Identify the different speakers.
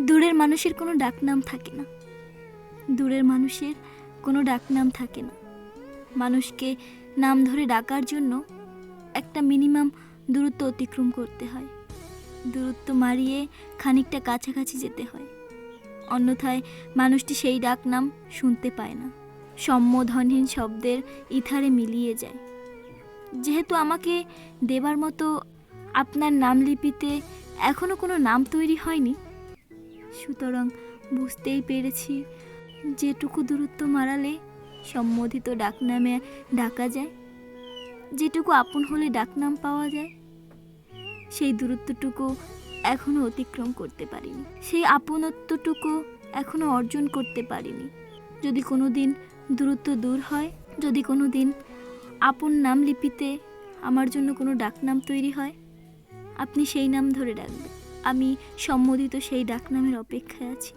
Speaker 1: দূরের মানুষের কোনো ডাকনাম থাকে না। দূরের মানুষের কোনো ডাকনাম থাকে না। মানুষকে নাম ধরে ডাকার জন্য একটা মিনিমাম দূরত্ব অতিক্রম করতে হয়। দূরত্ব মারিয়ে খানিকটা কাছাকাছি যেতে হয়। অন্যথায় মানুষটি সেই ডাকনাম শুনতে পায় না। সম্বোধনহীন শব্দের ইথারে মিলিয়ে যায়। যেহেতু আমাকে দেবার মতো আপনার নাম লিপিতে এখনও কোনো নাম তৈরি হয়নি সুতরাং বুঝতেই পেরেছি। যেটুকু দূরত্ব মারালে সম্বোধিত ডাকনামে ডাকা যায়, যেটুকু আপন হলে ডাকনাম পাওয়া যায়, সেই দূরত্বটুকু এখনও অতিক্রম করতে পারিনি। সেই আপনত্বটুকু এখনও অর্জন করতে পারিনি। যদি কোনো দিন দূরত্ব দূর হয়, যদি কোনো দিন আপন নাম লিপিতে আমার জন্য কোনো ডাকনাম তৈরি হয়, আপনি সেই নাম ধরে ডাকবেন। আমি সম্মোদিত সেই ডাকনামের অপেক্ষায় আছি।